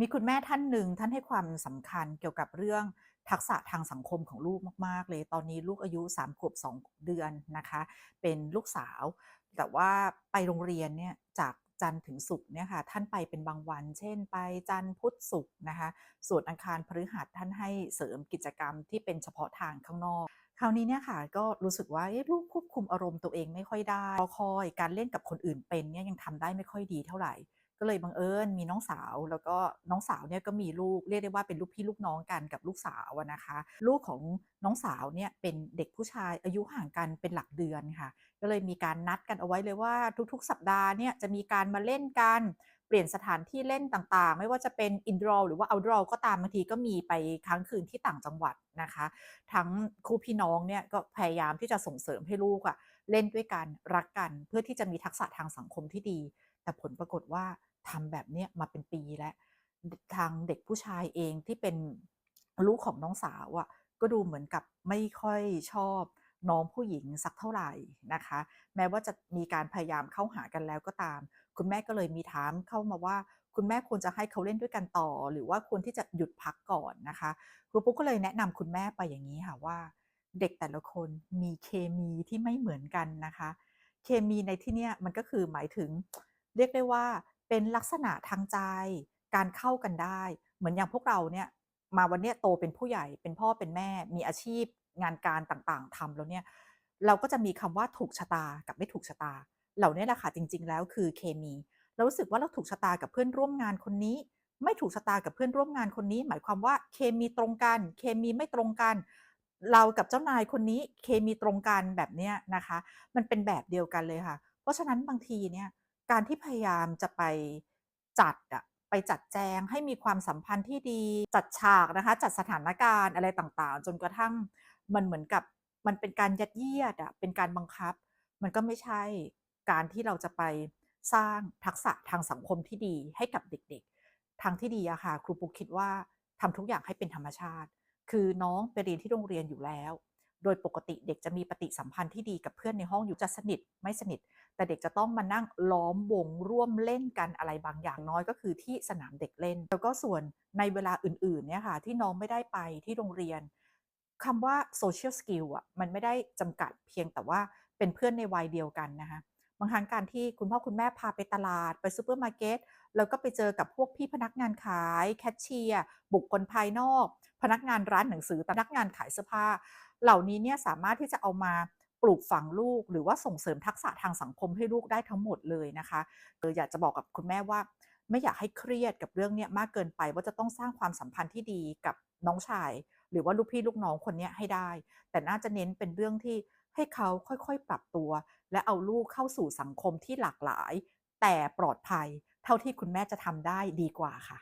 มีคุณแม่ท่านหนึ่งท่านให้ความสำคัญเกี่ยวกับเรื่องทักษะทางสังคมของลูกมากๆ เลย ตอนนี้ลูกอายุ3ขวบ2 เดือนนะคะ เป็นลูกสาว แต่ว่าไปโรงเรียนเนี่ยจากจันทร์ถึงศุกร์เนี่ยค่ะท่านไปเป็นบางวัน เช่น ไปจันทร์พุธศุกร์นะคะส่วนอังคารพฤหัสท่านให้เสริมกิจกรรมที่เป็นเฉพาะทางข้างนอก คราวนี้เนี่ยค่ะก็รู้สึกว่าลูกควบคุมอารมณ์ตัวเองไม่ค่อยได้คอยการเล่นกับคนอื่นเป็นเนี่ยยังทำได้ไม่ค่อยดีเท่าไหร่ ก็เลยบังเอิญมีน้องสาว แล้วก็น้องสาวเนี่ยก็มีลูกเรียกได้ว่าเป็นลูกพี่ลูกน้องกันกับลูกสาวนะคะ ลูกของน้องสาวเนี่ยเป็นเด็กผู้ชายอายุห่างกันเป็นหลักเดือนค่ะ ก็เลยมีการนัดกันเอาไว้เลยว่าทุกๆ สัปดาห์เนี่ยจะมีการมาเล่นกัน เปลี่ยนสถานที่เล่นต่างๆ ไม่ว่าจะเป็น indoor หรือว่า outdoor ก็ตามบางทีก็มีไปค้างคืนที่ต่างจังหวัดนะคะ ทั้งคู่พี่น้องเนี่ยก็พยายามที่จะส่งเสริมให้ลูกอะเล่นด้วยกันรักกันเพื่อที่จะมีทักษะทางสังคมที่ดี แต่ผลปรากฏว่าทำแบบเนี้ยมาเป็นปีแล้วทางเด็กผู้ชายเองที่เป็นลูกของน้องสาวอะก็ดูเหมือนกับไม่ค่อยชอบน้องผู้หญิงสักเท่าไหร่นะคะ แม้ว่าจะมีการพยายามเข้าหากันแล้วก็ตาม คุณแม่ก็เลยมีถามเข้ามาว่า คุณแม่ควรจะให้เขาเล่นด้วยกันต่อ หรือว่าควรที่จะหยุดพักก่อนนะคะครูปุ๊กก็เลยแนะนำคุณแม่ไปอย่างนี้ค่ะว่า เด็กแต่ละคนมีเคมีที่ไม่เหมือนกันนะคะ เคมีในที่เนี้ยมันก็คือหมายถึง เรียกได้ว่าเป็นลักษณะทางใจ การเข้ากันได้ เหมือนอย่างพวกเราเนี่ยมาวันเนี้ยโตเป็นผู้ใหญ่เป็นพ่อเป็นแม่ มีอาชีพงานการต่างๆทำแล้วเนี่ยเราก็จะมีคำว่าถูกชะตากับไม่ถูกชะตา เหล่านี้แหละค่ะจริง ๆ แล้วคือเคมีเรารู้สึกว่าเราถูกชะตากับเพื่อนร่วมงานคนนี้ ไม่ถูกชะตากับเพื่อนร่วมงานคนนี้ หมายความว่าเคมีตรงกัน เคมีไม่ตรงกัน เรากับเจ้านายคนนี้เคมีตรงกันแบบเนี้ยนะคะ มันเป็นแบบเดียวกันเลยค่ะ เพราะฉะนั้นบางทีเนี่ยการที่พยายามจะไปจัดอะไปจัดแจงให้มีความสัมพันธ์ที่ดีจัดฉากนะคะ จัดสถานการณ์อะไรต่างๆ จนกระทั่งมันเหมือนกับมันเป็นการยัดเยียดอะเป็นการบังคับ มันก็ไม่ใช่ การที่เราจะไปสร้างทักษะทางสังคมที่ดีให้กับเด็กๆ ทางที่ดีอะค่ะ ครูปุกคิดว่าทำทุกอย่างให้เป็นธรรมชาติ คือน้องไปเรียนที่โรงเรียนอยู่แล้ว โดยปกติเด็กจะมีปฏิสัมพันธ์ที่ดีกับเพื่อนในห้องอยู่จะสนิทไม่สนิท แต่เด็กจะต้องมานั่งล้อมวงร่วมเล่นกันอะไรบางอย่างน้อยก็คือที่สนามเด็กเล่น แล้วก็ส่วนในเวลาอื่นๆเนี่ยค่ะที่น้องไม่ได้ไปที่โรงเรียนคำว่า social skill อะมันไม่ได้จำกัดเพียงแต่ว่าเป็นเพื่อนในวัยเดียวกันนะคะ บางครั้งการที่คุณพ่อคุณแม่พาไปตลาดไปซูเปอร์มาร์เก็ตแล้วก็ไปเจอกับพวกพี่พนักงานขายแคชเชียร์บุคคลภายนอก พนักงานร้านหนังสือพนักงานขายเสื้อผ้า เหล่านี้เนี่ยสามารถที่จะเอามาปลูกฝังลูก หรือว่าส่งเสริมทักษะทางสังคมให้ลูกได้ทั้งหมดเลยนะคะเอออยากจะบอกกับคุณแม่ว่า ไม่อยากให้เครียดกับเรื่องเนี้ยมากเกินไปว่าจะต้องสร้างความสัมพันธ์ที่ดีกับน้องชาย หรือว่าลูกพี่ลูกน้องคนนี้ให้ได้ แต่น่าจะเน้นเป็นเรื่องที่ ให้เขาค่อยๆ ปรับตัว และเอาลูกเข้าสู่สังคมที่หลากหลาย แต่ปลอดภัย เท่าที่คุณแม่จะทำได้ดีกว่าค่ะ